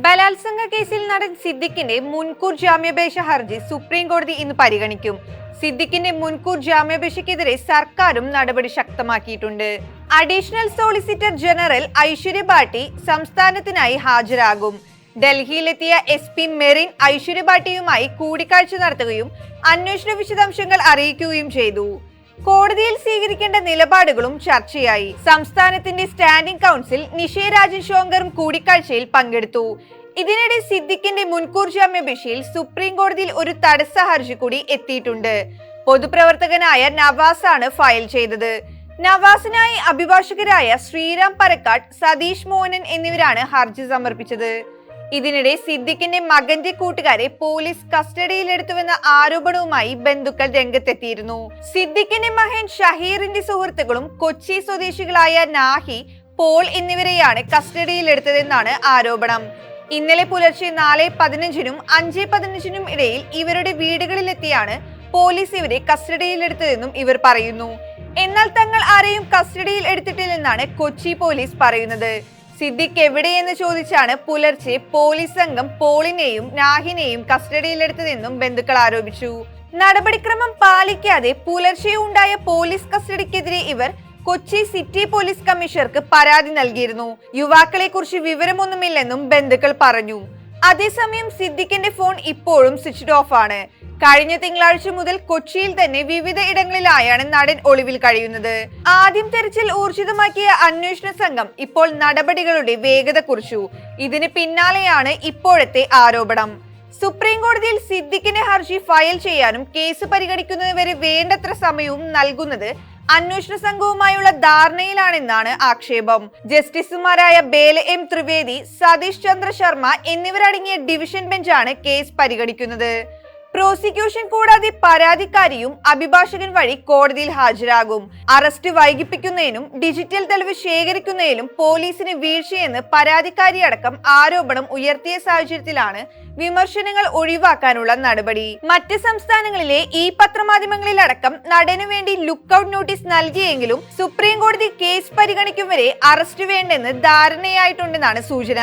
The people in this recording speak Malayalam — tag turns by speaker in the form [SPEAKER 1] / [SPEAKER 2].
[SPEAKER 1] ബലാത്സംഗ കേസിൽ നടൻ സിദ്ദിഖിന്റെ മുൻകൂർ ജാമ്യാപേക്ഷ ഹർജി സുപ്രീം കോടതി ഇന്ന് പരിഗണിക്കും. സിദ്ദിഖിന്റെ മുൻകൂർ ജാമ്യാപേക്ഷയ്ക്കെതിരെ സർക്കാരും നടപടി ശക്തമാക്കിയിട്ടുണ്ട്. Additional solicitor general Aishwarya Bhati സംസ്ഥാനത്തിനായി ഹാജരാകും. ഡൽഹിയിലെത്തിയ എസ് പി മെറിൻ ഐശ്വര്യ ഭാട്ടിയുമായി കൂടിക്കാഴ്ച നടത്തുകയും അന്വേഷണ വിശദാംശങ്ങൾ അറിയിക്കുകയും ചെയ്തു. കോടതിയിൽ സ്വീകരിക്കേണ്ട നിലപാടുകളും ചർച്ചയായി. സംസ്ഥാനത്തിന്റെ സ്റ്റാൻഡിംഗ് കൗൺസിൽ നിഷേ രാജൻ ശോങ്കറും കൂടിക്കാഴ്ചയിൽ പങ്കെടുത്തു. ഇതിനിടെ സിദ്ദിഖിന്റെ മുൻകൂർ ജാമ്യാപേക്ഷയിൽ സുപ്രീം കോടതിയിൽ ഒരു തടസ്സ ഹർജി കൂടി എത്തിയിട്ടുണ്ട്. പൊതുപ്രവർത്തകനായ നവാസാണ് ഫയൽ ചെയ്തത്. നവാസിനായി അഭിഭാഷകരായ ശ്രീറാം പരക്കാട് സതീഷ് മോഹനൻ എന്നിവരാണ് ഹർജി സമർപ്പിച്ചത്. ഇതിനിടെ സിദ്ദിഖിന്റെ മകന്റെ കൂട്ടുകാരെ പോലീസ് കസ്റ്റഡിയിലെടുത്തുവെന്ന ആരോപണവുമായി ബന്ധുക്കൾ രംഗത്തെത്തിയിരുന്നു. സിദ്ദിഖിന്റെ മകൻ ഷഹീറിന്റെ സുഹൃത്തുക്കളും കൊച്ചി സ്വദേശികളായ നാഹി പോൾ എന്നിവരെയാണ് കസ്റ്റഡിയിലെടുത്തതെന്നാണ് ആരോപണം. ഇന്നലെ പുലർച്ചെ നാല് പതിനഞ്ചിനും അഞ്ച് പതിനഞ്ചിനും ഇടയിൽ ഇവരുടെ വീടുകളിലെത്തിയാണ് പോലീസ് ഇവരെ കസ്റ്റഡിയിലെടുത്തതെന്നും ഇവർ പറയുന്നു. എന്നാൽ തങ്ങൾ ആരെയും കസ്റ്റഡിയിൽ എടുത്തിട്ടില്ലെന്നാണ് കൊച്ചി പോലീസ് പറയുന്നത്. സിദ്ദിഖ് എവിടെയെന്ന് ചോദിച്ചാണ് പുലർച്ചെ പോലീസ് സംഘം പോളിനെയും നാഹിനെയും കസ്റ്റഡിയിലെടുത്തതെന്നും ബന്ധുക്കൾ ആരോപിച്ചു. നടപടിക്രമം പാലിക്കാതെ പുലർച്ചെ ഉണ്ടായ പോലീസ് കസ്റ്റഡിക്കെതിരെ ഇവർ കൊച്ചി സിറ്റി പോലീസ് കമ്മീഷണർക്ക് പരാതി നൽകിയിരുന്നു. യുവാക്കളെ കുറിച്ച് വിവരമൊന്നുമില്ലെന്നും ബന്ധുക്കൾ പറഞ്ഞു. അതേസമയം സിദ്ദിഖിന്റെ ഫോൺ ഇപ്പോഴും സ്വിച്ച്ഡ് ഓഫ് ആണ് കഴിഞ്ഞ തിങ്കളാഴ്ച മുതൽ കൊച്ചിയിൽ തന്നെ വിവിധ ഇടങ്ങളിലായാണ് നടൻ ഒളിവിൽ കഴിയുന്നത്. ആദ്യം തെരച്ചിൽ ഊർജിതമാക്കിയ അന്വേഷണ സംഘം ഇപ്പോൾ നടപടികളുടെ വേഗത കുറിച്ചു. ഇതിന് പിന്നാലെയാണ് ഇപ്പോഴത്തെ ആരോപണം. സുപ്രീം കോടതിയിൽ സിദ്ദിഖിന്റെ ഹർജി ഫയൽ ചെയ്യാനും കേസ് പരിഗണിക്കുന്നതുവരെ വേണ്ടത്ര സമയവും നൽകുന്നത് അന്വേഷണ സംഘവുമായുള്ള ധാരണയിലാണെന്നാണ് ആക്ഷേപം. ജസ്റ്റിസുമാരായ ബേല എം ത്രിവേദി സതീഷ് ചന്ദ്ര ശർമ്മ എന്നിവരടങ്ങിയ ഡിവിഷൻ ബെഞ്ചാണ് കേസ് പരിഗണിക്കുന്നത്. പ്രോസിക്യൂഷൻ കൂടാതെ പരാതിക്കാരിയും അഭിഭാഷകൻ വഴി കോടതിയിൽ ഹാജരാകും. അറസ്റ്റ് വൈകിപ്പിക്കുന്നതിനും ഡിജിറ്റൽ തെളിവ് ശേഖരിക്കുന്നതിലും പോലീസിന് വീഴ്ചയെന്ന് പരാതിക്കാരി അടക്കം ആരോപണം ഉയർത്തിയ സാഹചര്യത്തിലാണ് വിമർശനങ്ങൾ ഒഴിവാക്കാനുള്ള നടപടി. മറ്റ് സംസ്ഥാനങ്ങളിലെ ഈ പത്രമാധ്യമങ്ങളിലടക്കം നടനു വേണ്ടി ലുക്കൌട്ട് നോട്ടീസ് നൽകിയെങ്കിലും സുപ്രീം കോടതി കേസ് പരിഗണിക്കും വരെ അറസ്റ്റ് വേണ്ടെന്ന് ധാരണയായിട്ടുണ്ടെന്നാണ് സൂചന.